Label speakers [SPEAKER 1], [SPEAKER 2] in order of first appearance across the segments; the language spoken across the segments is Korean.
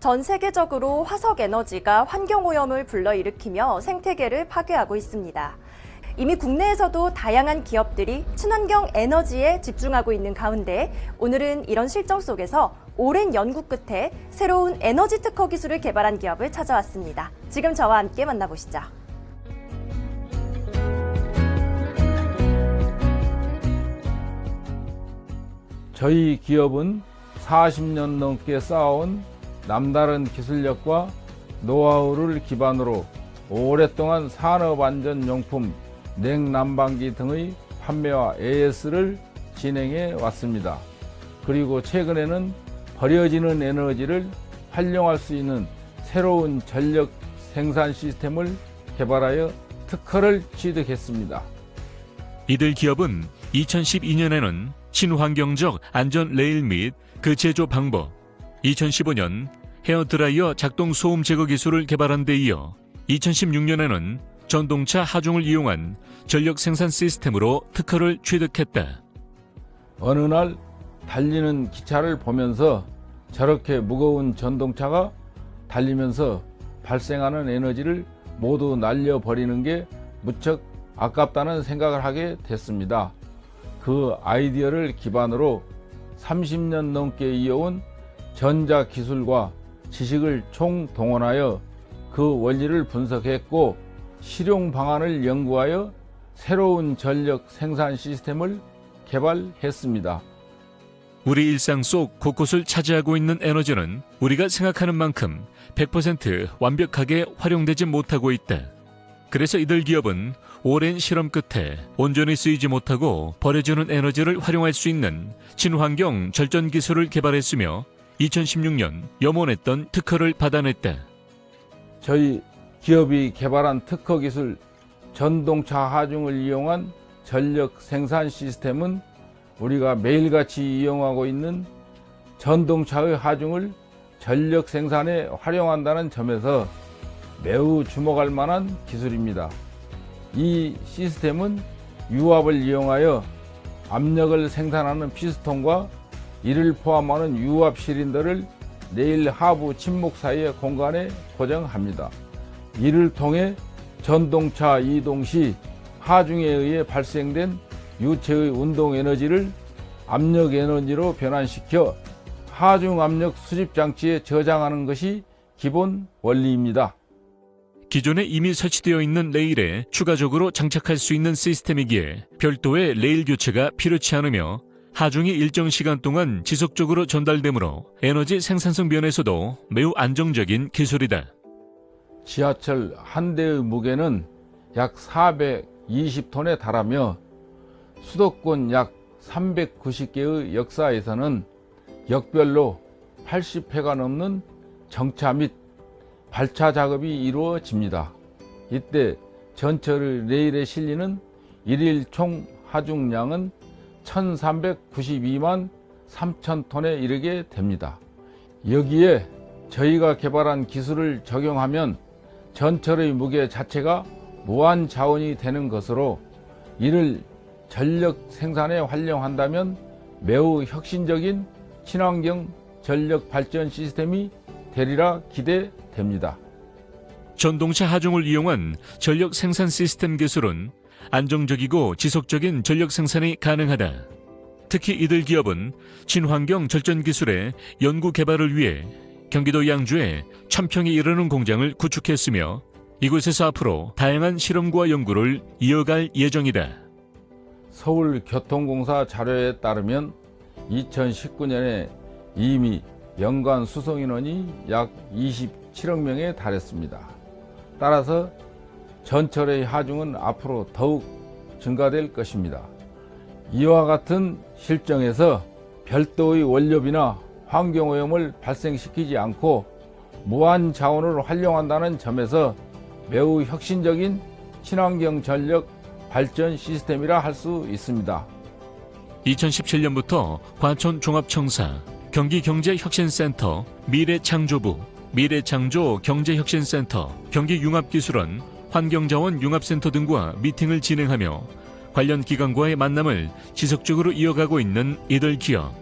[SPEAKER 1] 전 세계적으로 화석 에너지가 환경 오염을 불러일으키며 생태계를 파괴하고 있습니다. 이미 국내에서도 다양한 기업들이 친환경 에너지에 집중하고 있는 가운데 오늘은 이런 실정 속에서 오랜 연구 끝에 새로운 에너지 특허 기술을 개발한 기업을 찾아왔습니다. 지금 저와 함께 만나보시죠.
[SPEAKER 2] 저희 기업은 40년 넘게 쌓아온 남다른 기술력과 노하우를 기반으로 오랫동안 산업안전용품, 냉난방기 등의 판매와 AS를 진행해 왔습니다. 그리고 최근에는 버려지는 에너지를 활용할 수 있는 새로운 전력 생산 시스템을 개발하여 특허를 취득했습니다.
[SPEAKER 3] 이들 기업은 2012년에는 친환경적 안전 레일 및 그 제조 방법, 2015년 헤어드라이어 작동 소음 제거 기술을 개발한 데 이어 2016년에는 전동차 하중을 이용한 전력 생산 시스템으로 특허를 취득했다.
[SPEAKER 2] 어느 날 달리는 기차를 보면서 저렇게 무거운 전동차가 달리면서 발생하는 에너지를 모두 날려버리는 게 무척 아깝다는 생각을 하게 됐습니다. 그 아이디어를 기반으로 30년 넘게 이어온 전자 기술과 지식을 총동원하여 그 원리를 분석했고 실용 방안을 연구하여 새로운 전력 생산 시스템을 개발했습니다.
[SPEAKER 3] 우리 일상 속 곳곳을 차지하고 있는 에너지는 우리가 생각하는 만큼 100% 완벽하게 활용되지 못하고 있다. 그래서 이들 기업은 오랜 실험 끝에 온전히 쓰이지 못하고 버려지는 에너지를 활용할 수 있는 친환경 절전 기술을 개발했으며 2016년 염원했던 특허를 받아냈다.
[SPEAKER 2] 저희 기업이 개발한 특허 기술 전동차 하중을 이용한 전력 생산 시스템은 우리가 매일같이 이용하고 있는 전동차의 하중을 전력 생산에 활용한다는 점에서 매우 주목할 만한 기술입니다. 이 시스템은 유압을 이용하여 압력을 생산하는 피스톤과 이를 포함하는 유압 실린더를 내일 하부 침묵 사이의 공간에 고정합니다. 이를 통해 전동차 이동 시 하중에 의해 발생된 유체의 운동 에너지를 압력 에너지로 변환시켜 하중 압력 수집 장치에 저장하는 것이 기본 원리입니다.
[SPEAKER 3] 기존에 이미 설치되어 있는 레일에 추가적으로 장착할 수 있는 시스템이기에 별도의 레일 교체가 필요치 않으며 하중이 일정 시간 동안 지속적으로 전달되므로 에너지 생산성 면에서도 매우 안정적인 기술이다.
[SPEAKER 2] 지하철 한 대의 무게는 약 420톤에 달하며 수도권 약 390개의 역사에서는 역별로 80회가 넘는 정차 및 발차 작업이 이루어집니다. 이때 전철의 레일에 실리는 일일 총 하중량은 1392만 3천 톤에 이르게 됩니다. 여기에 저희가 개발한 기술을 적용하면 전철의 무게 자체가 무한 자원이 되는 것으로 이를 전력 생산에 활용한다면 매우 혁신적인 친환경 전력 발전 시스템이 되리라 기대됩니다.
[SPEAKER 3] 전동차 하중을 이용한 전력 생산 시스템 기술은 안정적이고 지속적인 전력 생산이 가능하다. 특히 이들 기업은 친환경 절전 기술의 연구 개발을 위해 경기도 양주에 천평에 이르는 공장을 구축했으며 이곳에서 앞으로 다양한 실험과 연구를 이어갈 예정이다.
[SPEAKER 2] 서울교통공사 자료에 따르면 2019년에 이미 연간 수송 인원이 약 27억 명에 달했습니다. 따라서 전철의 하중은 앞으로 더욱 증가될 것입니다. 이와 같은 실정에서 별도의 원료비나 환경오염을 발생시키지 않고 무한 자원을 활용한다는 점에서 매우 혁신적인 친환경 전력 발전 시스템이라 할 수 있습니다.
[SPEAKER 3] 2017년부터 과천 종합청사, 경기경제혁신센터, 미래창조부, 미래창조 경제혁신센터, 경기융합기술원, 환경자원 융합센터 등과 미팅을 진행하며 관련 기관과의 만남을 지속적으로 이어가고 있는 이들 기업.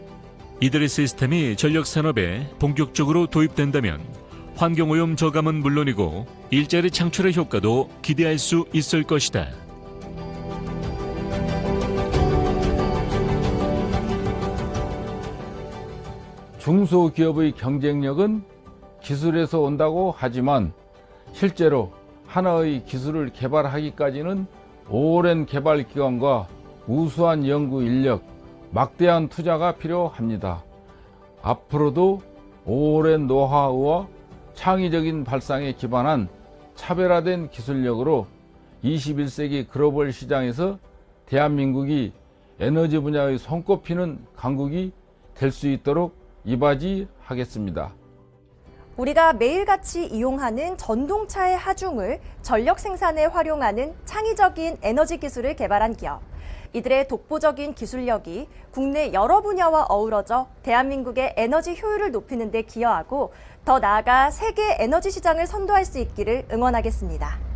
[SPEAKER 3] 이들의 시스템이 전력 산업에 본격적으로 도입된다면 환경오염 저감은 물론이고 일자리 창출의 효과도 기대할 수 있을 것이다.
[SPEAKER 2] 중소기업의 경쟁력은 기술에서 온다고 하지만 실제로 하나의 기술을 개발하기까지는 오랜 개발 기간과 우수한 연구 인력, 막대한 투자가 필요합니다. 앞으로도 오랜 노하우와 창의적인 발상에 기반한 차별화된 기술력으로 21세기 글로벌 시장에서 대한민국이 에너지 분야의 손꼽히는 강국이 될 수 있도록 이바지하겠습니다.
[SPEAKER 1] 우리가 매일같이 이용하는 전동차의 하중을 전력 생산에 활용하는 창의적인 에너지 기술을 개발한 기업. 이들의 독보적인 기술력이 국내 여러 분야와 어우러져 대한민국의 에너지 효율을 높이는 데 기여하고 더 나아가 세계 에너지 시장을 선도할 수 있기를 응원하겠습니다.